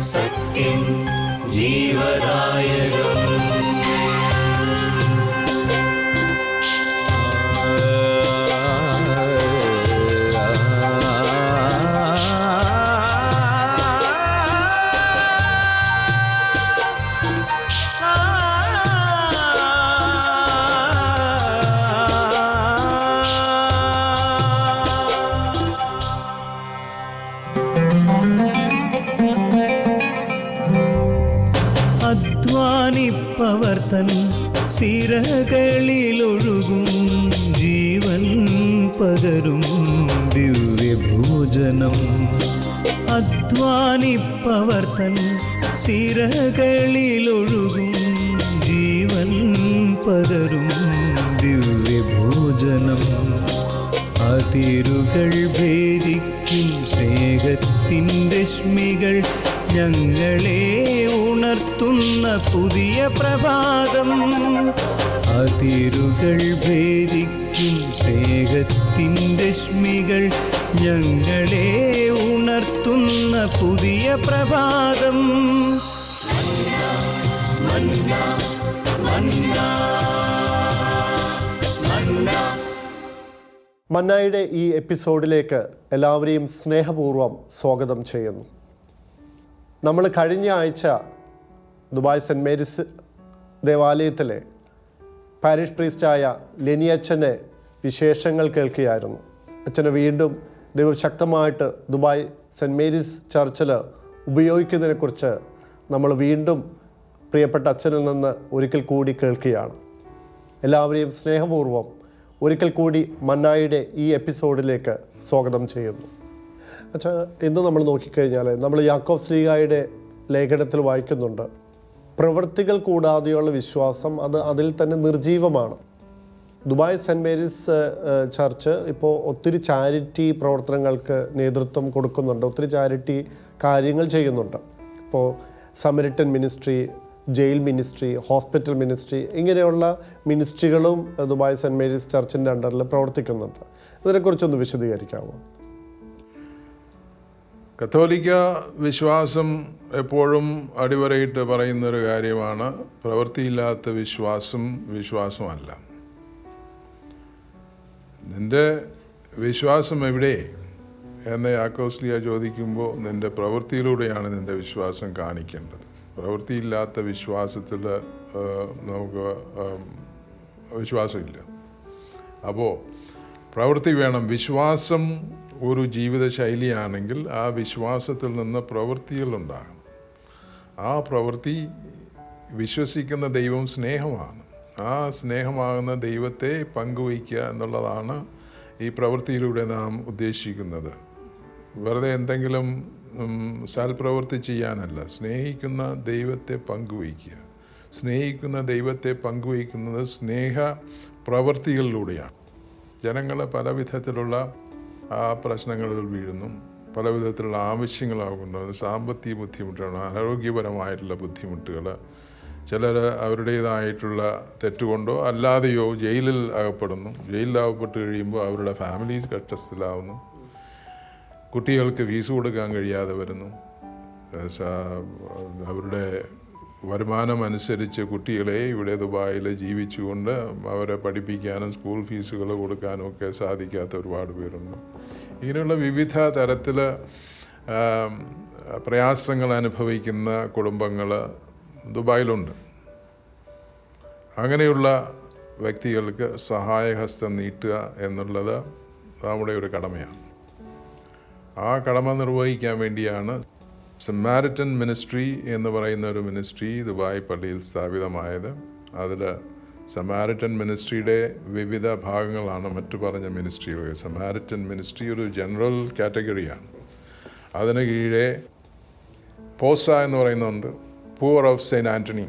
സത്യം ജീവദായകം സിരകളിലൊഴുകും ജീവൻ പകരും ദിവ്യഭോജനം. അധ്വാനിപ്പവർ തൻ സിരകളിലൊഴുകും ജീവൻ പകരും ദിവ്യഭോജനം. അതിരുകൾ ഭേദിക്കും സ്നേഹത്തിൻ രശ്മികൾ ഞങ്ങളെ ഉണർത്തുന്ന പുതിയ പ്രഭാതം. അതിരുകൾ ഭേദിക്കും സ്നേഹത്തിൻ രശ്മികൾ ഞങ്ങളെ ഉണർത്തുന്ന പുതിയ പ്രഭാതം. മന്നായുടെ ഈ എപ്പിസോഡിലേക്ക് എല്ലാവരെയും സ്നേഹപൂർവം സ്വാഗതം ചെയ്യുന്നു. നമ്മൾ കഴിഞ്ഞ ആഴ്ച ദുബായ് സെന്റ് മേരീസ് ദേവാലയത്തിലെ പാരിഷ് പ്രീസ്റ്റായ ലെനി അച്ഛന്റെ വിശേഷങ്ങൾ കേൾക്കുകയായിരുന്നു. അച്ഛനെ വീണ്ടും ദൈവം ശക്തമായിട്ട് ദുബായ് സെന്റ് മേരീസ് ചർച്ചിൽ ഉപയോഗിക്കുന്നതിനെക്കുറിച്ച് നമ്മൾ വീണ്ടും പ്രിയപ്പെട്ട അച്ഛനിൽ നിന്ന് ഒരിക്കൽ കൂടി കേൾക്കുകയാണ്. എല്ലാവരെയും സ്നേഹപൂർവം ഒരിക്കൽ കൂടി മന്നായിയുടെ ഈ എപ്പിസോഡിലേക്ക് സ്വാഗതം ചെയ്യുന്നു. അച്ഛാ ഇന്ന് നമ്മൾ നോക്കിക്കഴിഞ്ഞാൽ നമ്മൾ യാക്കോബ് ശ്രീകായുടെ ലേഖനത്തിൽ വായിക്കുന്നുണ്ട് പ്രവൃത്തികൾ കൂടാതെയുള്ള വിശ്വാസം അത് അതിൽ തന്നെ നിർജീവമാണ്. ദുബായ് സെന്റ് മേരീസ് ചർച്ച് ഇപ്പോൾ ഒത്തിരി ചാരിറ്റി പ്രവർത്തനങ്ങൾക്ക് നേതൃത്വം കൊടുക്കുന്നുണ്ട് ഒത്തിരി ചാരിറ്റി കാര്യങ്ങൾ ചെയ്യുന്നുണ്ട്. ഇപ്പോൾ Samaritan ministry jail ministry hospital ministry ഇങ്ങനെയുള്ള മിനിസ്ട്രികളും ദുബായ് സെന്റ് മേരീസ് ചർച്ചിന്റെ അണ്ടറിൽ പ്രവർത്തിക്കുന്നുണ്ട്. ഇതിനെക്കുറിച്ചൊന്ന് വിശദീകരിക്കാമോ? കത്തോലിക്ക വിശ്വാസം എപ്പോഴും അടിവരയിട്ട് പറയുന്നൊരു കാര്യമാണ് പ്രവൃത്തിയില്ലാത്ത വിശ്വാസം വിശ്വാസമല്ല. നിന്റെ വിശ്വാസം എവിടെ? എന്ന് യാക്കോസ്ലിയ ചോദിക്കുമ്പോൾ നിന്റെ പ്രവൃത്തിയിലൂടെയാണ് നിന്റെ വിശ്വാസം കാണിക്കേണ്ടത്. പ്രവൃത്തിയില്ലാത്ത വിശ്വാസത്തിൽ നമുക്ക് വിശ്വാസമില്ല. അപ്പോൾ പ്രവൃത്തി വേണം. വിശ്വാസം ഒരു ജീവിതശൈലിയാണെങ്കിൽ ആ വിശ്വാസത്തിൽ നിന്ന് പ്രവൃത്തികളുണ്ടാകും ആ പ്രവൃത്തി വിശ്വസിക്കുന്ന ദൈവം സ്നേഹമാണ്. ആ സ്നേഹമാകുന്ന ദൈവത്തെ പങ്കുവയ്ക്കുക എന്നുള്ളതാണ് ഈ പ്രവൃത്തിയിലൂടെ നാം ഉദ്ദേശിക്കുന്നത്. വെറുതെ എന്തെങ്കിലും സൽപ്രവൃത്തി ചെയ്യാനല്ല. സ്നേഹിക്കുന്ന ദൈവത്തെ പങ്കുവയ്ക്കുക. സ്നേഹിക്കുന്ന ദൈവത്തെ പങ്കുവയ്ക്കുന്നത് സ്നേഹ പ്രവൃത്തികളിലൂടെയാണ്. ജനങ്ങൾ പല വിധത്തിലുള്ള ആ പ്രശ്നങ്ങളിൽ വീഴുന്നു. പല വിധത്തിലുള്ള ആവശ്യങ്ങളാകുന്നത് സാമ്പത്തിക ബുദ്ധിമുട്ടാണ്. ആരോഗ്യപരമായിട്ടുള്ള ബുദ്ധിമുട്ടുകൾ. ചിലർ അവരുടേതായിട്ടുള്ള തെറ്റുകൊണ്ടോ അല്ലാതെയോ ജയിലിൽ അകപ്പെടുന്നു. ജയിലിൽ അകപ്പെട്ട് കഴിയുമ്പോൾ അവരുടെ ഫാമിലീസ് കഷ്ടസ്ഥിലാവുന്നു. കുട്ടികൾക്ക് ഫീസ് കൊടുക്കാൻ കഴിയാതെ വരുന്നു. അവരുടെ വരുമാനം അനുസരിച്ച് കുട്ടികളെ ഇവിടെ ദുബായിൽ ജീവിച്ചുകൊണ്ട് അവരെ പഠിപ്പിക്കാനും സ്കൂൾ ഫീസുകൾ കൊടുക്കാനും ഒക്കെ സാധിക്കാത്ത ഒരുപാട് പേരുണ്ട്. ഇങ്ങനെയുള്ള വിവിധ തരത്തിൽ പ്രയാസങ്ങൾ അനുഭവിക്കുന്ന കുടുംബങ്ങൾ ദുബായിലുണ്ട്. അങ്ങനെയുള്ള വ്യക്തികൾക്ക് സഹായഹസ്തം നീട്ടുക എന്നുള്ളത് നമ്മുടെ ഒരു കടമയാണ്. ആ കടമ നിർവഹിക്കാൻ വേണ്ടിയാണ് സമാരിറ്റൻ മിനിസ്ട്രി എന്ന് പറയുന്ന ഒരു മിനിസ്ട്രി ദുബായ് പള്ളിയിൽ സ്ഥാപിതമായത്. അതിൽ സമാരിറ്റൻ മിനിസ്ട്രിയുടെ വിവിധ ഭാഗങ്ങളാണ് മറ്റു പറഞ്ഞ മിനിസ്ട്രികൾ സമാരിറ്റൻ മിനിസ്ട്രി ഒരു ജനറൽ കാറ്റഗറിയാണ് അതിന് കീഴെ പോസ എന്ന് പറയുന്നുണ്ട്. പൂർ ഓഫ് സെയിന്റ് ആന്റണി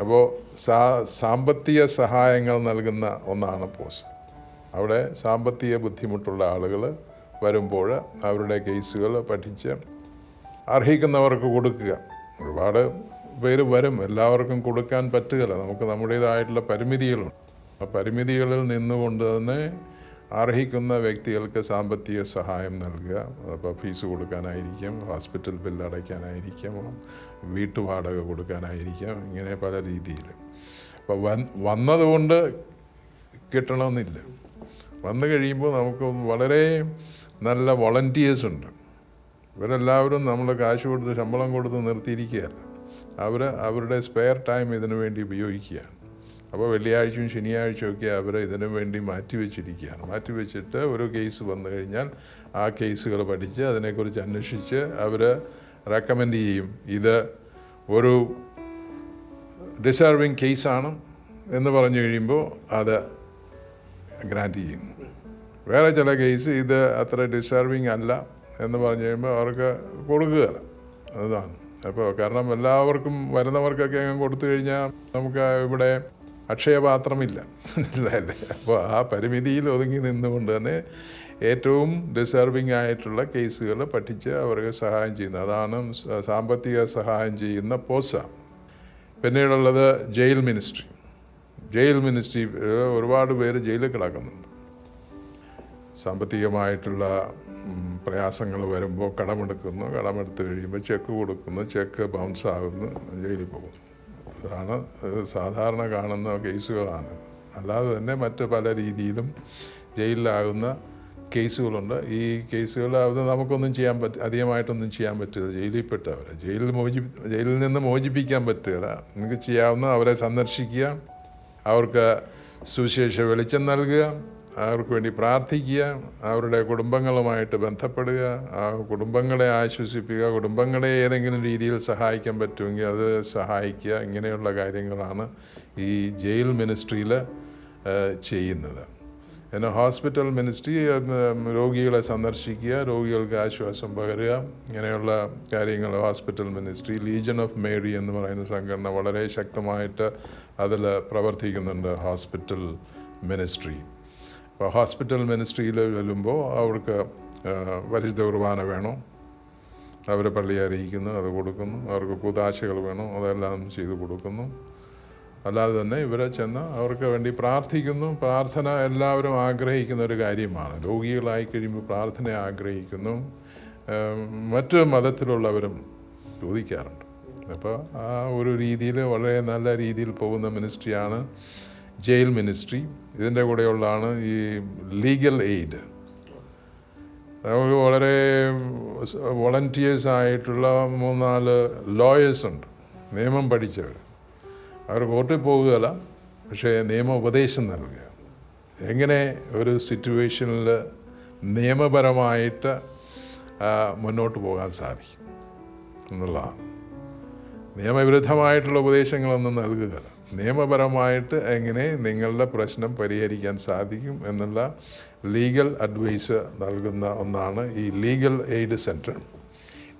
അപ്പോൾ സാ സാമ്പത്തിക സഹായങ്ങൾ നൽകുന്ന ഒന്നാണ് പോസ അവിടെ സാമ്പത്തിക ബുദ്ധിമുട്ടുള്ള ആളുകൾ വരുമ്പോൾ അവരുടെ കേസുകൾ പഠിച്ച് അർഹിക്കുന്നവർക്ക് കൊടുക്കുക. ഒരുപാട് പേര് വരും. എല്ലാവർക്കും കൊടുക്കാൻ പറ്റുകയില്ല. നമുക്ക് നമ്മുടേതായിട്ടുള്ള പരിമിതികളുണ്ട്. ആ പരിമിതികളിൽ നിന്നുകൊണ്ട് തന്നെ അർഹിക്കുന്ന വ്യക്തികൾക്ക് സാമ്പത്തിക സഹായം നൽകുക. അപ്പോൾ ഫീസ് കൊടുക്കാനായിരിക്കും ഹോസ്പിറ്റൽ ബില്ല് അടയ്ക്കാനായിരിക്കും വീട്ടുവാടക കൊടുക്കാനായിരിക്കും ഇങ്ങനെ പല രീതിയിൽ. അപ്പോൾ വൻ വന്നതുകൊണ്ട് കിട്ടണമെന്നില്ല. വന്നു കഴിയുമ്പോൾ നമുക്ക് വളരെ നല്ല വോളണ്ടിയേഴ്സ് ഉണ്ട്. ഇവരെല്ലാവരും നമ്മൾ കാശ് കൊടുത്ത് ശമ്പളം കൊടുത്ത് നിർത്തിയിരിക്കുകയല്ല. അവർ അവരുടെ സ്പെയർ ടൈം ഇതിനു വേണ്ടി ഉപയോഗിക്കുകയാണ്. അപ്പോൾ വെള്ളിയാഴ്ചയും ശനിയാഴ്ചയും ഒക്കെ അവർ ഇതിനു വേണ്ടി മാറ്റിവെച്ചിരിക്കുകയാണ് മാറ്റിവെച്ചിട്ട് ഒരു കേസ് വന്നു കഴിഞ്ഞാൽ ആ കേസുകൾ പഠിച്ച് അതിനെക്കുറിച്ച് അന്വേഷിച്ച് അവർ റെക്കമെൻഡ് ചെയ്യും. ഇത് ഒരു ഡിസർവിങ് കേസാണ് എന്ന് പറഞ്ഞു കഴിയുമ്പോൾ അത് ഗ്രാന്റ് ചെയ്യുന്നു. വേറെ ചില കേസ് ഇത് അത്ര ഡിസർവിങ് അല്ല. എന്ന് പറഞ്ഞു കഴിയുമ്പോൾ അവർക്ക് കൊടുക്കുകയില്ല അതാണ്. അപ്പോൾ കാരണം എല്ലാവർക്കും വരുന്നവർക്കൊക്കെ അങ്ങ് കൊടുത്തു കഴിഞ്ഞാൽ നമുക്ക് ഇവിടെ അക്ഷയപാത്രമില്ല. മനസ്സിലായില്ലേ? അപ്പോൾ ആ പരിമിതിയിൽ ഒതുങ്ങി നിന്നുകൊണ്ട് തന്നെ ഏറ്റവും ഡിസേർവിംഗ് ആയിട്ടുള്ള കേസുകൾ പഠിച്ച് അവർക്ക് സഹായം ചെയ്യുന്നത് അതാണ് സാമ്പത്തിക സഹായം ചെയ്യുന്ന പോസ പിന്നീടുള്ളത് ജയിൽ മിനിസ്ട്രി. ജയിൽ മിനിസ്ട്രി ഒരുപാട് പേര് ജയിലിൽ കിടക്കുന്നുണ്ട്. സാമ്പത്തികമായിട്ടുള്ള പ്രയാസങ്ങൾ വരുമ്പോൾ കടമെടുക്കുന്നു. കടമെടുത്ത് കഴിയുമ്പോൾ ചെക്ക് കൊടുക്കുന്നു. ചെക്ക് ബൗൺസ് ആകുന്നു. ജയിലിൽ പോകുന്നു. അതാണ് സാധാരണ കാണുന്ന കേസുകളാണ്. അല്ലാതെ തന്നെ മറ്റ് പല രീതിയിലും ജയിലിലാകുന്ന കേസുകളുണ്ട്. ഈ അത് നമുക്കൊന്നും ചെയ്യാൻ പറ്റ അധികമായിട്ടൊന്നും ചെയ്യാൻ പറ്റില്ല. ജയിലിൽ പെട്ടവരെ ജയിലിൽ മോചി ജയിലിൽ നിന്ന് മോചിപ്പിക്കാൻ പറ്റുക നിങ്ങൾക്ക് ചെയ്യാവുന്ന അവരെ സന്ദർശിക്കുക അവർക്ക് സുവിശേഷ വെളിച്ചം നൽകുക അവർക്ക് വേണ്ടി പ്രാർത്ഥിക്കുക അവരുടെ കുടുംബങ്ങളുമായിട്ട് ബന്ധപ്പെടുക ആ കുടുംബങ്ങളെ ആശ്വസിപ്പിക്കുക കുടുംബങ്ങളെ ഏതെങ്കിലും രീതിയിൽ സഹായിക്കാൻ പറ്റുമെങ്കിൽ അത് സഹായിക്കുക ഇങ്ങനെയുള്ള കാര്യങ്ങളാണ് ഈ ജയിൽ മിനിസ്ട്രിയിൽ ചെയ്യുന്നത്. പിന്നെ ഹോസ്പിറ്റൽ മിനിസ്ട്രി രോഗികളെ സന്ദർശിക്കുക രോഗികൾക്ക് ആശ്വാസം പകരുക ഇങ്ങനെയുള്ള കാര്യങ്ങൾ hospital ministry legion of Mary എന്ന് പറയുന്ന സംഘടന വളരെ ശക്തമായിട്ട് അതിൽ പ്രവർത്തിക്കുന്നുണ്ട് ഹോസ്പിറ്റൽ മിനിസ്ട്രി. അപ്പോൾ ഹോസ്പിറ്റൽ മിനിസ്ട്രിയിൽ ചെല്ലുമ്പോൾ അവർക്ക് പരിശുദ്ധ കുർബാന വേണം? അവർ പള്ളി അറിയിക്കുന്നു അത് കൊടുക്കുന്നു. അവർക്ക് കൂതാശകൾ വേണം? അതെല്ലാം ചെയ്ത് കൊടുക്കുന്നു. അല്ലാതെ തന്നെ ഇവരെ ചെന്ന് അവർക്ക് വേണ്ടി പ്രാർത്ഥിക്കുന്നു. പ്രാർത്ഥന എല്ലാവരും ആഗ്രഹിക്കുന്ന ഒരു കാര്യമാണ്. രോഗികളായി കഴിയുമ്പോൾ പ്രാർത്ഥന ആഗ്രഹിക്കുന്നു. മറ്റ് മതത്തിലുള്ളവരും ചോദിക്കാറുണ്ട്. അപ്പോൾ ആ ഒരു രീതിയിൽ വളരെ നല്ല രീതിയിൽ പോകുന്ന മിനിസ്ട്രിയാണ് ജയിൽ മിനിസ്ട്രി ഇതിന്റെ കൂടെയുള്ളതാണ് ഈ ലീഗൽ എയ്ഡ് നമുക്ക് വളരെ വോളണ്ടിയേഴ്സ് ആയിട്ടുള്ള മൂന്നാൽ ലോയേഴ്സ് ഉണ്ട്. നിയമം പഠിച്ചവർ അവർ കോർട്ടിൽ പോകുകയല്ല പക്ഷേ നിയമ ഉപദേശം നൽകുക. എങ്ങനെ ഒരു സിറ്റുവേഷനിൽ നിയമപരമായിട്ട് മുന്നോട്ട് പോകാൻ സാധിക്കും എന്നുള്ളതാണ്. നിയമവിരുദ്ധമായിട്ടുള്ള ഉപദേശങ്ങളൊന്നും നൽകുകയില്ല. നിയമപരമായിട്ട് എങ്ങനെ നിങ്ങളുടെ പ്രശ്നം പരിഹരിക്കാൻ സാധിക്കും എന്നുള്ള ലീഗൽ അഡ്വൈസ് നൽകുന്ന ഒന്നാണ് ഈ ലീഗൽ എയ്ഡ് സെന്റർ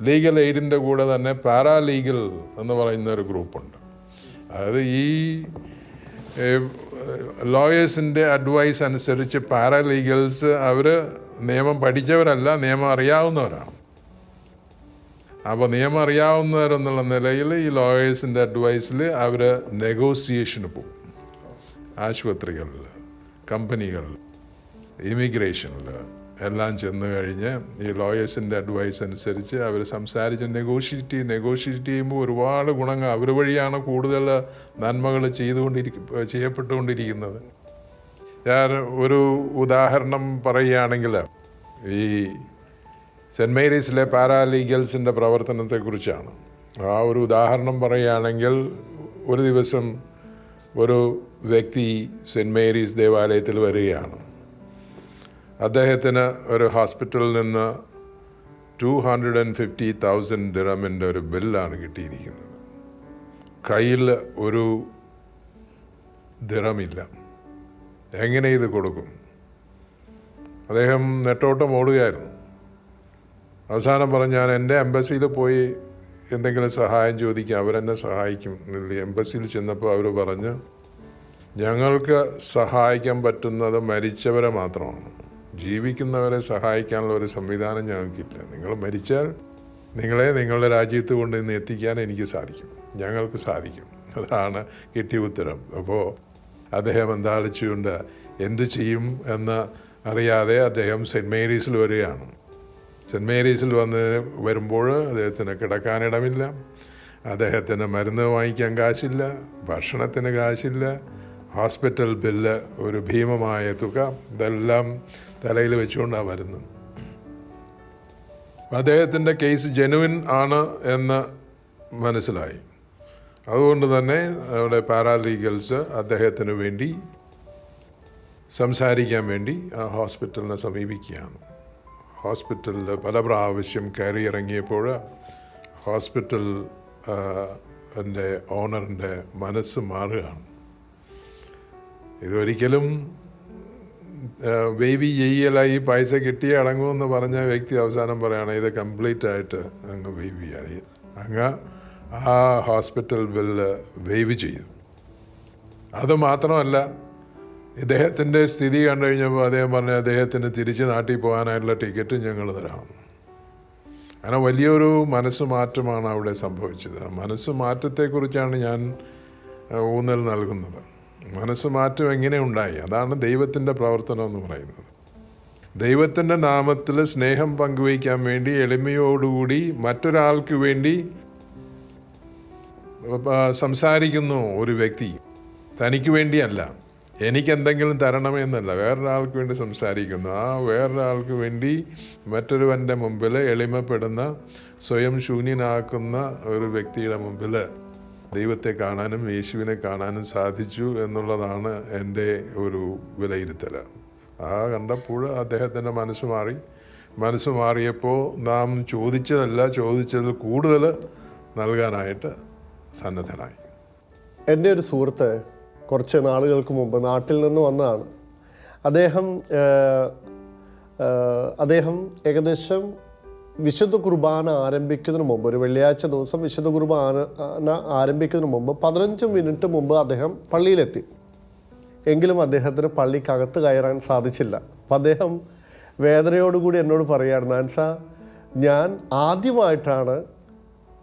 ലീഗൽ എയ്ഡിന്റെ കൂടെ തന്നെ പാരാലീഗൽ എന്ന് പറയുന്ന ഒരു ഗ്രൂപ്പുണ്ട് അതായത് ഈ ലോയേഴ്സിന്റെ അഡ്വൈസ് അനുസരിച്ച് പാരാലീഗൽസ് അവർ നിയമം പഠിച്ചവരല്ല നിയമം അറിയാവുന്നവരാണ്. അപ്പോൾ നിയമം അറിയാവുന്നവരെന്നുള്ള നിലയിൽ ഈ ലോയേഴ്സിന്റെ അഡ്വൈസിൽ അവർ നെഗോസിയേഷന് പോകും ആശുപത്രികളിൽ കമ്പനികളിൽ ഇമിഗ്രേഷനിൽ എല്ലാം ചെന്ന് കഴിഞ്ഞ് ഈ ലോയേഴ്സിന്റെ അഡ്വൈസ് അനുസരിച്ച് അവർ സംസാരിച്ച് നെഗോഷിയേറ്റ് ചെയ്യും. നെഗോഷിയേറ്റ് ചെയ്യുമ്പോൾ ഒരുപാട് ഗുണങ്ങൾ അവർ വഴിയാണ് കൂടുതൽ നന്മകൾ ചെയ്തുകൊണ്ടിരിക്ക ചെയ്യപ്പെട്ടുകൊണ്ടിരിക്കുന്നത്. ഞാൻ ഒരു ഉദാഹരണം പറയുകയാണെങ്കിൽ ഈ സെന്റ് മേരീസിലെ പാരാലീഗൽസിന്റെ പ്രവർത്തനത്തെക്കുറിച്ചാണ്. ആ ഒരു ഉദാഹരണം പറയുകയാണെങ്കിൽ ഒരു ദിവസം ഒരു വ്യക്തി സെന്റ് മേരീസ് ദേവാലയത്തിൽ വരികയാണ്. അദ്ദേഹത്തിന് ഒരു ഹോസ്പിറ്റലിൽ നിന്ന് two hundred and fifty thousand ദിറമിന്റെ ഒരു ബില്ലാണ് കിട്ടിയിരിക്കുന്നത്. കയ്യിൽ ഒരു ദിറമില്ല എങ്ങനെ ഇത് കൊടുക്കും? അദ്ദേഹം നെട്ടോട്ടം ഓടുകയായിരുന്നു. അവസാനം പറഞ്ഞു ഞാൻ എന്റെ എംബസിയിൽ പോയി എന്തെങ്കിലും സഹായം ചോദിക്കും അവരെന്നെ സഹായിക്കും. എംബസിയിൽ ചെന്നപ്പോൾ അവർ പറഞ്ഞു ഞങ്ങൾക്ക് സഹായിക്കാൻ പറ്റുന്നത് മരിച്ചവരെ മാത്രമാണ്. ജീവിക്കുന്നവരെ സഹായിക്കാനുള്ള ഒരു സംവിധാനം ഞങ്ങൾക്കില്ല. നിങ്ങൾ മരിച്ചാൽ നിങ്ങളെ നിങ്ങളുടെ രാജ്യത്ത് കൊണ്ട് ഇന്ന് എത്തിക്കാൻ എനിക്ക് സാധിക്കും. ഞങ്ങൾക്ക് സാധിക്കും. അതാണ് കിട്ടിയ ഉത്തരം. അപ്പോൾ അദ്ദേഹം എന്താളിച്ചുകൊണ്ട് എന്ത് ചെയ്യും? എന്ന് അറിയാതെ അദ്ദേഹം സെന്റ് മേരീസിൽ വരികയാണ്. സെന്റ് മേരീസിൽ വന്ന് വരുമ്പോൾ അദ്ദേഹത്തിന് കിടക്കാനിടമില്ല അദ്ദേഹത്തിന് മരുന്ന് വാങ്ങിക്കാൻ കാശില്ല ഭക്ഷണത്തിന് കാശില്ല ഹോസ്പിറ്റൽ ബില്ല് ഒരു ഭീമമായ തുക ഇതെല്ലാം തലയിൽ വെച്ചുകൊണ്ടാണ് വരുന്നത്. അദ്ദേഹത്തിന്റെ കേസ് ജെനുവിൻ ആണ് എന്ന് മനസ്സിലായി. അതുകൊണ്ട് തന്നെ അവിടെ പാരാലീഗൽസ് അദ്ദേഹത്തിന് വേണ്ടി സംസാരിക്കാൻ വേണ്ടി ആ ഹോസ്പിറ്റലിനെ സമീപിക്കുകയാണ്. ഹോസ്പിറ്റലിൽ പല പ്രാവശ്യം കയറി ഇറങ്ങിയപ്പോൾ ഹോസ്പിറ്റൽ എന്റെ ഓണറിന്റെ മനസ്സ് മാറുകയാണ്. ഇതൊരിക്കലും വേവി ചെയ്യലായി പൈസ കിട്ടിയേ അടങ്ങുമെന്ന് പറഞ്ഞ വ്യക്തി അവസാനം പറയുകയാണ് ഇത് കംപ്ലീറ്റ് ആയിട്ട് അങ്ങ് വേവ് ചെയ്യാതെ അങ്ങ് ആ ഹോസ്പിറ്റൽ ബില്ല് വേവ് ചെയ്തു. അത് മാത്രമല്ല ഇദ്ദേഹത്തിന്റെ സ്ഥിതി കണ്ടു കഴിഞ്ഞപ്പോൾ അദ്ദേഹം പറഞ്ഞു അദ്ദേഹത്തിന് തിരിച്ച് നാട്ടിൽ പോകാനായിട്ടുള്ള ടിക്കറ്റും ഞങ്ങൾ തരാം. അങ്ങനെ വലിയൊരു മനസ്സ് മാറ്റമാണ് അവിടെ സംഭവിച്ചത്. മനസ്സ് മാറ്റത്തെക്കുറിച്ചാണ് ഞാൻ ഊന്നൽ നൽകുന്നത്. മനസ്സ് മാറ്റം എങ്ങനെ ഉണ്ടായി? അതാണ് ദൈവത്തിന്റെ പ്രവർത്തനം എന്ന് പറയുന്നത്. ദൈവത്തിന്റെ നാമത്തിൽ സ്നേഹം പങ്കുവയ്ക്കാൻ വേണ്ടി എളിമയോടുകൂടി മറ്റൊരാൾക്ക് വേണ്ടി സംസാരിക്കുന്നു ഒരു വ്യക്തി തനിക്ക് വേണ്ടിയല്ല. എനിക്ക് എന്തെങ്കിലും തരണമെന്നല്ല വേറൊരാൾക്ക് വേണ്ടി സംസാരിക്കുന്നു. ആ വേറൊരാൾക്ക് വേണ്ടി മറ്റൊരുവന്റെ മുമ്പിൽ എളിമപ്പെടുന്ന സ്വയം ശൂന്യനാക്കുന്ന ഒരു വ്യക്തിയുടെ മുമ്പിൽ ദൈവത്തെ കാണാനും യേശുവിനെ കാണാനും സാധിച്ചു എന്നുള്ളതാണ് എന്റെ ഒരു വിലയിരുത്തൽ ആ കണ്ടപ്പോൾ അദ്ദേഹത്തിന്റെ മനസ്സ് മാറി. മനസ്സ് മാറിയപ്പോൾ നാം ചോദിച്ചതല്ല ചോദിച്ചതിൽ കൂടുതൽ നൽകാനായിട്ട് സന്നദ്ധനായി. എന്റെ ഒരു സുഹൃത്ത് കുറച്ച് നാളുകൾക്ക് മുമ്പ് നാട്ടിൽ നിന്ന് വന്നതാണ്. അദ്ദേഹം അദ്ദേഹം ഏകദേശം വിശുദ്ധ കുർബാന ആരംഭിക്കുന്നതിന് മുമ്പ് ഒരു വെള്ളിയാഴ്ച ദിവസം വിശുദ്ധ കുർബാന ആരംഭിക്കുന്നതിന് മുമ്പ് പതിനഞ്ച് മിനിറ്റ് മുമ്പ് അദ്ദേഹം പള്ളിയിലെത്തി. എങ്കിലും അദ്ദേഹത്തിന് പള്ളിക്കകത്ത് കയറാൻ സാധിച്ചില്ല. അപ്പം അദ്ദേഹം വേദനയോടുകൂടി എന്നോട് പറയുകയാണ് നാൻസ ഞാൻ ആദ്യമായിട്ടാണ്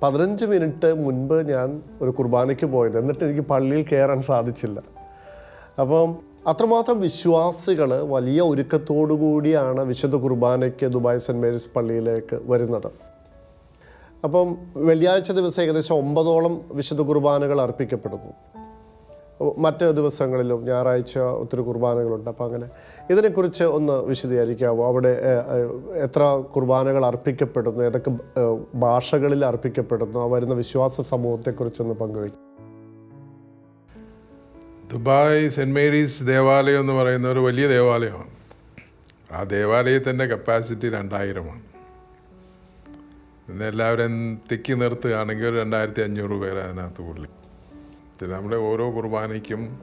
പതിനഞ്ച് മിനിറ്റ് മുൻപ് ഞാൻ ഒരു കുർബാനയ്ക്ക് പോയത്. എന്നിട്ട് എനിക്ക് പള്ളിയിൽ കയറാൻ സാധിച്ചില്ല. അപ്പം അത്രമാത്രം വിശ്വാസികൾ വലിയ ഒരുക്കത്തോടു കൂടിയാണ് വിശുദ്ധ കുർബാനയ്ക്ക് ദുബായ് സെന്റ് മേരീസ് പള്ളിയിലേക്ക് വരുന്നത്. അപ്പം വെള്ളിയാഴ്ച ദിവസം ഏകദേശം ഒമ്പതോളം വിശുദ്ധ കുർബാനകൾ അർപ്പിക്കപ്പെടുന്നു. മറ്റ് ദിവസങ്ങളിലും ഞായറാഴ്ച ഒത്തിരി കുർബാനകളുണ്ട്. അപ്പോൾ അങ്ങനെ ഇതിനെക്കുറിച്ച് ഒന്ന് വിശദീകരിക്കാമോ അവിടെ എത്ര കുർബാനകൾ അർപ്പിക്കപ്പെടുന്നു? ഏതൊക്കെ ഭാഷകളിൽ അർപ്പിക്കപ്പെടുന്നു? വരുന്ന വിശ്വാസ സമൂഹത്തെക്കുറിച്ചൊന്ന് പങ്കുവയ്ക്കും ദുബായ് സെന്റ് മേരീസ് ദേവാലയം എന്ന് പറയുന്ന ഒരു വലിയ ദേവാലയമാണ്. ആ ദേവാലയത്തിന്റെ കപ്പാസിറ്റി രണ്ടായിരമാണ്. ഇന്ന് എല്ലാവരും തിക്കി നിർത്തുകയാണെങ്കിൽ ഒരു രണ്ടായിരത്തി അഞ്ഞൂറ് പേര് അതിനകത്ത് പുള്ളി നമ്മുടെ ഓരോ കുർബാനയ്ക്കും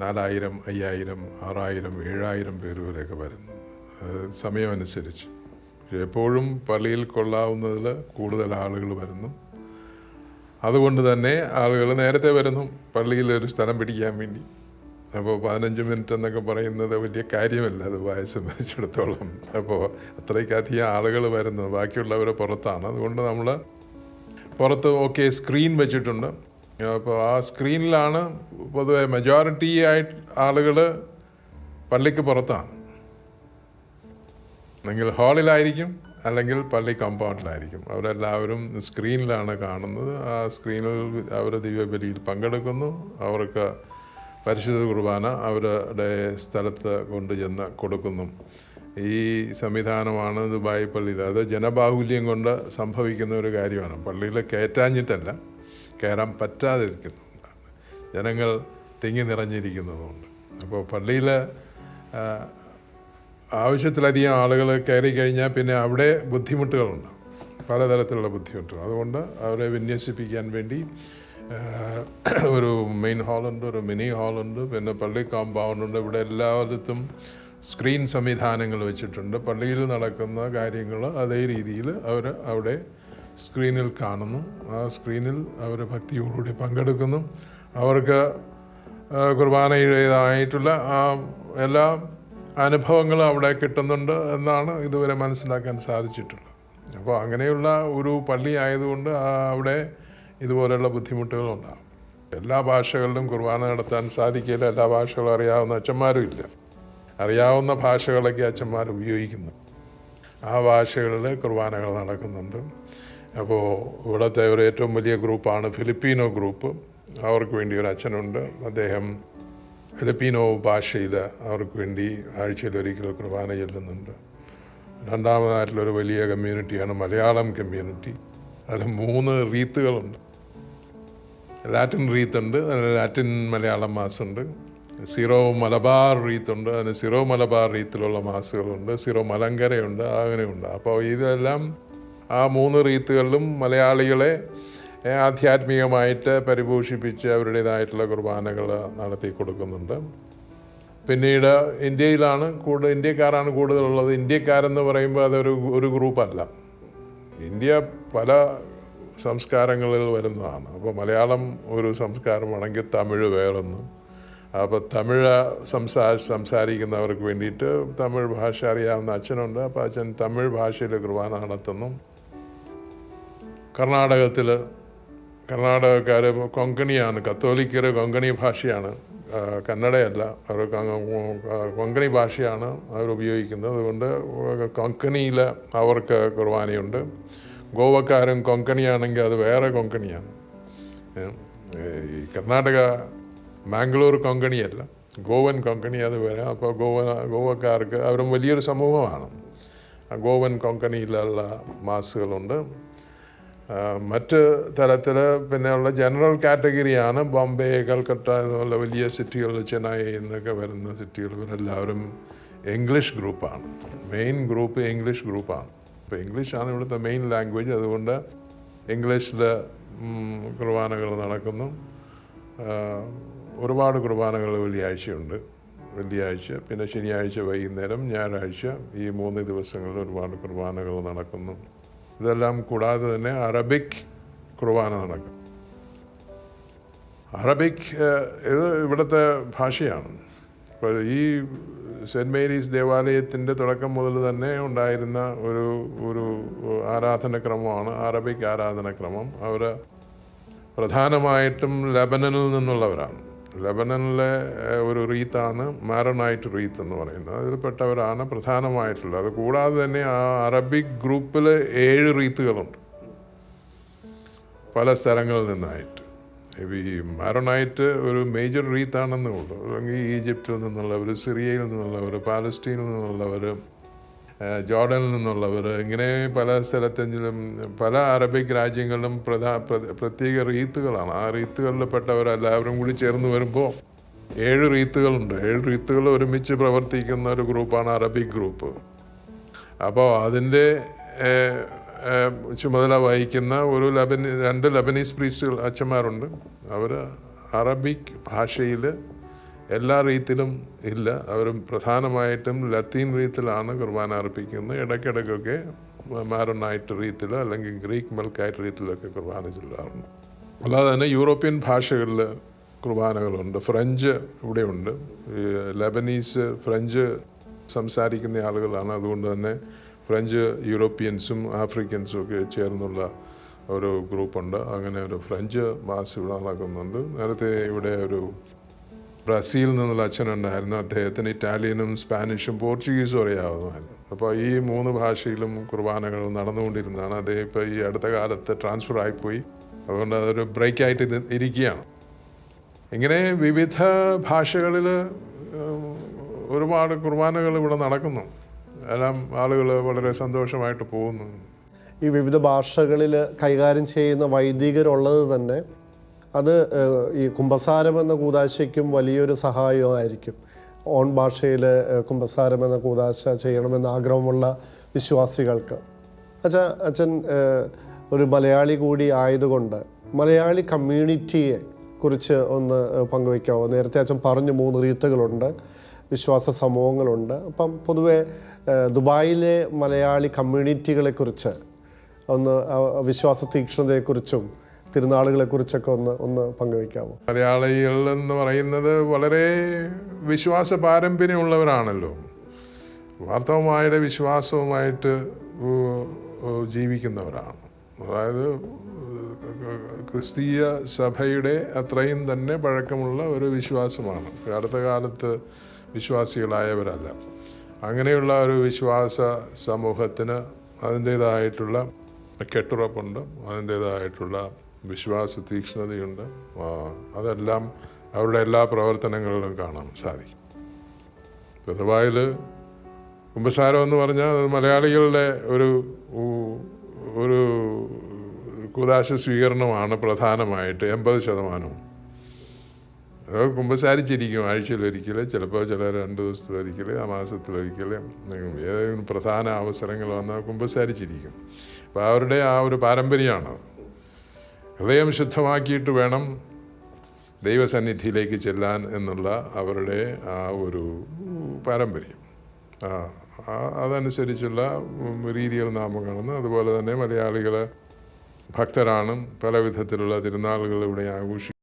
നാലായിരം അയ്യായിരം ആറായിരം ഏഴായിരം പേര് വരെയൊക്കെ വരുന്നു. സമയമനുസരിച്ച്. എപ്പോഴും പള്ളിയിൽ കൊള്ളാവുന്നതിൽ കൂടുതൽ ആളുകൾ വരുന്നു. അതുകൊണ്ട് തന്നെ ആളുകൾ നേരത്തെ വരുന്നു പള്ളിയിൽ ഒരു സ്ഥലം പിടിക്കാൻ വേണ്ടി. അപ്പോൾ പതിനഞ്ച് മിനിറ്റ് എന്നൊക്കെ പറയുന്നത് വലിയ കാര്യമല്ല അത് വയസ്സ് വെച്ചിടത്തോളം അപ്പോൾ അത്രയ്ക്കധികം ആളുകൾ വരുന്നു ബാക്കിയുള്ളവരെ പുറത്താണ്. അതുകൊണ്ട് നമ്മൾ പുറത്ത് ഓക്കെ സ്ക്രീൻ വെച്ചിട്ടുണ്ട്. അപ്പോൾ ആ സ്ക്രീനിലാണ് പൊതുവെ മെജോറിറ്റി ആയിട്ട് ആളുകൾ പള്ളിക്ക് പുറത്താണ്. അല്ലെങ്കിൽ ഹാളിലായിരിക്കും അല്ലെങ്കിൽ പള്ളി കമ്പൗണ്ടിലായിരിക്കും അവരെല്ലാവരും സ്ക്രീനിലാണ് കാണുന്നത്. ആ സ്ക്രീനിൽ അവർ ദിവ്യബലിയിൽ പങ്കെടുക്കുന്നു. അവർക്ക് പരിശുദ്ധ കുർബാന അവരുടെ സ്ഥലത്ത് കൊണ്ടുചെന്ന് കൊടുക്കുന്നു. ഈ സംവിധാനമാണ് ദുബായ് പള്ളിയിൽ അത് ജനബാഹുല്യം കൊണ്ട് സംഭവിക്കുന്ന ഒരു കാര്യമാണ്. പള്ളിയിൽ കയറ്റാഞ്ഞിട്ടല്ല. കയറാൻ പറ്റാതിരിക്കുന്നതുകൊണ്ടാണ് ജനങ്ങൾ തിങ്ങി നിറഞ്ഞിരിക്കുന്നതുകൊണ്ട്. അപ്പോൾ പള്ളിയിൽ ആവശ്യത്തിലധികം ആളുകൾ കയറി കഴിഞ്ഞാൽ പിന്നെ അവിടെ ബുദ്ധിമുട്ടുകളുണ്ട് പലതരത്തിലുള്ള ബുദ്ധിമുട്ടുകൾ. അതുകൊണ്ട് അവരെ വിന്യസിപ്പിക്കാൻ വേണ്ടി ഒരു മെയിൻ ഹാളുണ്ട് ഒരു മിനി ഹാളുണ്ട് പിന്നെ പള്ളി കോമ്പൗണ്ടുണ്ട്. ഇവിടെ എല്ലായിടത്തും സ്ക്രീൻ സംവിധാനങ്ങൾ വെച്ചിട്ടുണ്ട്. പള്ളിയിൽ നടക്കുന്ന കാര്യങ്ങൾ അതേ രീതിയിൽ അവർ അവിടെ സ്ക്രീനിൽ കാണുന്നു. ആ സ്ക്രീനിൽ അവർ ഭക്തിയോടുകൂടി പങ്കെടുക്കുന്നു. അവർക്ക് കുർബാനയുടേതായിട്ടുള്ള ആ എല്ലാ അനുഭവങ്ങളും അവിടെ കിട്ടുന്നുണ്ട് എന്നാണ് ഇതുവരെ മനസ്സിലാക്കാൻ സാധിച്ചിട്ടുള്ളത്. അപ്പോൾ അങ്ങനെയുള്ള ഒരു പള്ളി ആയതുകൊണ്ട് അവിടെ ഇതുപോലെയുള്ള ബുദ്ധിമുട്ടുകളുണ്ടാകും. എല്ലാ ഭാഷകളിലും കുർബാന നടത്താൻ സാധിക്കില്ല എല്ലാ ഭാഷകളും അറിയാവുന്ന അച്ഛന്മാരും ഇല്ല. അറിയാവുന്ന ഭാഷകളൊക്കെ അച്ഛന്മാർ ഉപയോഗിക്കുന്നു. ആ ഭാഷകളിൽ കുർബാനകൾ നടക്കുന്നുണ്ട്. അപ്പോൾ ഇവിടുത്തെ ഒരു ഏറ്റവും വലിയ ഗ്രൂപ്പാണ് ഫിലിപ്പീനോ ഗ്രൂപ്പ്. അവർക്ക് വേണ്ടി ഒരു അച്ഛനുണ്ട്. അദ്ദേഹം ഫിലിപ്പീനോ ഭാഷയിൽ അവർക്ക് വേണ്ടി ആഴ്ചയിൽ ഒരിക്കൽ കുർബാന ചെല്ലുന്നുണ്ട്. രണ്ടാമതായിട്ടുള്ളൊരു വലിയ കമ്മ്യൂണിറ്റിയാണ് മലയാളം കമ്മ്യൂണിറ്റി. അതിൽ മൂന്ന് റീത്തുകളുണ്ട്. ലാറ്റിൻ റീത്തുണ്ട് അതിന് ലാറ്റിൻ മലയാളം മാസുണ്ട് സിറോ മലബാർ റീത്തുണ്ട് അതിന് സിറോ മലബാർ റീത്തിലുള്ള മാസുകളുണ്ട് സിറോ മലങ്കരയുണ്ട് അങ്ങനെയുണ്ട്. അപ്പോൾ ഇതെല്ലാം ആ മൂന്ന് റീത്തുകളിലും മലയാളികളെ ആധ്യാത്മികമായിട്ട് പരിപോഷിപ്പിച്ച് അവരുടേതായിട്ടുള്ള കുർബാനകൾ നടത്തി കൊടുക്കുന്നുണ്ട്. പിന്നീട് ഇന്ത്യയിലാണ് കൂടുതൽ ഇന്ത്യക്കാരാണ് കൂടുതലുള്ളത്. ഇന്ത്യക്കാരെന്ന് പറയുമ്പോൾ അതൊരു ഒരു ഗ്രൂപ്പല്ല. ഇന്ത്യ പല സംസ്കാരങ്ങളിൽ വരുന്നതാണ്. അപ്പോൾ മലയാളം ഒരു സംസ്കാരമാണെങ്കിൽ തമിഴ് വേറൊന്ന്. അപ്പോൾ തമിഴ് സംസാ സംസാരിക്കുന്നവർക്ക് വേണ്ടിയിട്ട് തമിഴ് ഭാഷ അറിയാവുന്ന അച്ഛനുണ്ട്. അപ്പോൾ അച്ഛൻ തമിഴ് ഭാഷയിൽ കുർബാന നടത്തുന്നു. കർണാടകത്തിൽ കർണാടകക്കാർ കൊങ്കണിയാണ് കത്തോലിക്കർ കൊങ്കണി ഭാഷയാണ് കന്നഡയല്ല അവർ കൊങ്കണി ഭാഷയാണ് അവർ ഉപയോഗിക്കുന്നത്. അതുകൊണ്ട് കൊങ്കണിയിൽ അവർക്ക് കുർബാനയുണ്ട്. ഗോവക്കാരും കൊങ്കണിയാണെങ്കിൽ അത് വേറെ കൊങ്കണിയാണ്. ഈ കർണാടക മാംഗ്ലൂർ കൊങ്കണിയല്ല ഗോവൻ കൊങ്കണി അത് വരെ അപ്പോൾ ഗോവ ഗോവക്കാർക്ക് അവരും വലിയൊരു സമൂഹമാണ്. ഗോവൻ കൊങ്കണിയിലുള്ള മാസുകളുണ്ട്. മറ്റ് തരത്തിൽ പിന്നെയുള്ള ജനറൽ കാറ്റഗറിയാണ് ബോംബെ കൽക്കട്ട എന്നുള്ള വലിയ സിറ്റികൾ ചെന്നൈ എന്നൊക്കെ വരുന്ന സിറ്റികൾ ഇവരെല്ലാവരും ഇംഗ്ലീഷ് ഗ്രൂപ്പാണ് മെയിൻ ഗ്രൂപ്പ് ഇംഗ്ലീഷ് ഗ്രൂപ്പാണ് അപ്പോൾ ഇംഗ്ലീഷാണ് ഇവിടുത്തെ മെയിൻ ലാംഗ്വേജ് അതുകൊണ്ട് ഇംഗ്ലീഷിൽ കുർബാനകൾ നടക്കുന്നു. ഒരുപാട് കുർബാനകൾ വെള്ളിയാഴ്ചയുണ്ട്. വെള്ളിയാഴ്ച പിന്നെ ശനിയാഴ്ച വൈകുന്നേരം ഞായറാഴ്ച ഈ മൂന്ന് ദിവസങ്ങളിൽ ഒരുപാട് കുർബാനകൾ നടക്കുന്നു. ഇതെല്ലാം കൂടാതെ തന്നെ അറബിക് കുർബാന നടക്കും. അറബിക് ഇത് ഇവിടുത്തെ ഭാഷയാണ്. അപ്പോൾ ഈ സെന്റ് മേരീസ് ദേവാലയത്തിന്റെ തുടക്കം മുതൽ തന്നെ ഉണ്ടായിരുന്ന ഒരു ഒരു ആരാധനക്രമമാണ് അറബിക് ആരാധനക്രമം. അവർ പ്രധാനമായിട്ടും ലബനനിൽ നിന്നുള്ളവരാണ്. ലബനനിലെ ഒരു റീത്താണ് മാരനൈറ്റ് റീത്ത് എന്ന് പറയുന്നത്. അതിൽപ്പെട്ടവരാണ് പ്രധാനമായിട്ടുള്ളത്. അത് കൂടാതെ തന്നെ ആ അറബിക് ഗ്രൂപ്പിൽ ഏഴ് റീത്തുകളുണ്ട്. പല സ്ഥലങ്ങളിൽ നിന്നായിട്ട്. ഈ മാരനൈറ്റ് ഒരു മേജർ റീത്താണെന്നേ ഉള്ളൂ. അല്ലെങ്കിൽ ഈജിപ്തിൽ നിന്നുള്ളവർ സിറിയയിൽ നിന്നുള്ളവർ പാലസ്റ്റീനിൽ നിന്നുള്ളവർ ജോർഡനിൽ നിന്നുള്ളവർ ഇങ്ങനെ പല സ്ഥലത്തെങ്കിലും പല അറബിക് രാജ്യങ്ങളിലും പ്രധാ പ്ര- പ്രത്യേക റീത്തുകളാണ്. ആ റീത്തുകളിൽ പെട്ടവരെല്ലാവരും കൂടി ചേർന്ന് വരുമ്പോൾ ഏഴ് റീത്തുകളുണ്ട്. ഏഴ് റീത്തുകൾ ഒരുമിച്ച് പ്രവർത്തിക്കുന്ന ഒരു ഗ്രൂപ്പാണ് അറബിക് ഗ്രൂപ്പ്. അപ്പോൾ അതിന്റെ ചുമതല വഹിക്കുന്ന ഒരു ലബനി രണ്ട് ലബനീസ് പ്രീസ്റ്റുകൾ അച്ഛന്മാരുണ്ട്. അവർ അറബിക് ഭാഷയിൽ എല്ലാ റീത്തിലും ഇല്ല. അവർ പ്രധാനമായിട്ടും ലത്തീൻ റീത്തിലാണ് കുർബാന അർപ്പിക്കുന്നത്. ഇടയ്ക്കിടയ്ക്കൊക്കെ മാരനായിട്ട് റീത്തിൽ അല്ലെങ്കിൽ ഗ്രീക്ക് മെൽക്കായിട്ട് റീത്തിലൊക്കെ കുർബാന ചൊല്ലാറുണ്ട്. അല്ലാതെ തന്നെ യൂറോപ്യൻ ഭാഷകളിൽ കുർബാനകളുണ്ട് ഫ്രഞ്ച് ഇവിടെയുണ്ട്. ലബനീസ് ഫ്രഞ്ച് സംസാരിക്കുന്ന ആളുകളാണ്. അതുകൊണ്ട് തന്നെ ഫ്രഞ്ച് യൂറോപ്യൻസും ആഫ്രിക്കൻസും ഒക്കെ ചേർന്നുള്ള ഒരു ഗ്രൂപ്പുണ്ട്. അങ്ങനെ ഒരു ഫ്രഞ്ച് മാസ് ഇവിടെ നടക്കുന്നുണ്ട്. നേരത്തെ ഇവിടെ ഒരു ബ്രസീലിൽ നിന്നുള്ള അച്ഛനുണ്ടായിരുന്നു. അദ്ദേഹത്തിന് ഇറ്റാലിയനും സ്പാനിഷും പോർച്ചുഗീസും അറിയാവുന്നതായിരുന്നു. അപ്പോൾ ഈ മൂന്ന് ഭാഷയിലും കുർബാനകൾ നടന്നുകൊണ്ടിരുന്നതാണ്. അദ്ദേഹം ഇപ്പോൾ ഈ അടുത്ത കാലത്ത് ട്രാൻസ്ഫർ ആയിപ്പോയി. അതുകൊണ്ട് അതൊരു ബ്രേക്കായിട്ട് ഇരിക്കുകയാണ്. ഇങ്ങനെ വിവിധ ഭാഷകളിൽ ഒരുപാട് കുർബാനകൾ ഇവിടെ നടക്കുന്നു. എല്ലാം ആളുകൾ വളരെ സന്തോഷമായിട്ട് പോകുന്നു. ഈ വിവിധ ഭാഷകളിൽ കൈകാര്യം ചെയ്യുന്ന വൈദികരുള്ളത് തന്നെ അത് ഈ കുംഭസാരം എന്ന കൂതാശയ്ക്കും വലിയൊരു സഹായമായിരിക്കും. ഓൺ ഭാഷയിൽ കുംഭസാരം എന്ന കൂതാശ ചെയ്യണമെന്ന് ആഗ്രഹമുള്ള വിശ്വാസികൾക്ക്. അച്ഛാ അച്ഛൻ ഒരു മലയാളി കൂടി ആയതുകൊണ്ട് മലയാളി കമ്മ്യൂണിറ്റിയെ കുറിച്ച് ഒന്ന് പങ്കുവയ്ക്കാവോ നേരത്തെ അച്ഛൻ പറഞ്ഞു മൂന്ന് റീത്തുകളുണ്ട് വിശ്വാസ സമൂഹങ്ങളുണ്ട്. അപ്പം പൊതുവെ ദുബായിലെ മലയാളി കമ്മ്യൂണിറ്റികളെക്കുറിച്ച് ഒന്ന് വിശ്വാസ തീക്ഷ്ണതയെക്കുറിച്ചും തിരുനാളുകളെക്കുറിച്ചൊക്കെ ഒന്ന് ഒന്ന് പങ്കുവയ്ക്കാമോ? മലയാളികൾ എന്ന് പറയുന്നത് വളരെ വിശ്വാസ പാരമ്പര്യമുള്ളവരാണല്ലോ. വാർത്തവുമായുടെ വിശ്വാസവുമായിട്ട് ജീവിക്കുന്നവരാണ്. അതായത് ക്രിസ്തീയ സഭയുടെ അത്രയും തന്നെ പഴക്കമുള്ള ഒരു വിശ്വാസമാണ്. അടുത്ത കാലത്ത് വിശ്വാസികളായവരല്ല. അങ്ങനെയുള്ള ഒരു വിശ്വാസ സമൂഹത്തിന് അതിന്റേതായിട്ടുള്ള കെട്ടുറപ്പുണ്ട് അതിന്റേതായിട്ടുള്ള വിശ്വാസ തീക്ഷ്ണതയുണ്ട് അതെല്ലാം അവരുടെ എല്ലാ പ്രവർത്തനങ്ങളിലും കാണാൻ സാധിക്കും. പൊതുവായിൽ കുമ്പസാരം എന്ന് പറഞ്ഞാൽ മലയാളികളുടെ ഒരു ഒരു കുദാശ സ്വീകരണമാണ് പ്രധാനമായിട്ട് എൺപത് ശതമാനവും. അത് കുമ്പസാരിച്ചിരിക്കും ആഴ്ചയിലൊരിക്കൽ ചിലപ്പോൾ ചില രണ്ട് ദിവസത്തിലൊരിക്കൽ ആ മാസത്തിലൊരിക്കൽ ഏതെങ്കിലും പ്രധാന അവസരങ്ങൾ വന്നാൽ കുമ്പസാരിച്ചിരിക്കും. അപ്പോൾ അവരുടെ ആ ഒരു പാരമ്പര്യമാണ് ഹൃദയം ശുദ്ധമാക്കിയിട്ട് വേണം ദൈവസന്നിധിയിലേക്ക് ചെല്ലാൻ എന്നുള്ള അവരുടെ ആ ഒരു പാരമ്പര്യം. ആ അതനുസരിച്ചുള്ള രീതികൾ നാം കാണുന്നു. അതുപോലെ തന്നെ മലയാളികൾ ഭക്തരാണ്. പല വിധത്തിലുള്ള തിരുനാളുകൾ ഇവിടെ ആഘോഷിക്കും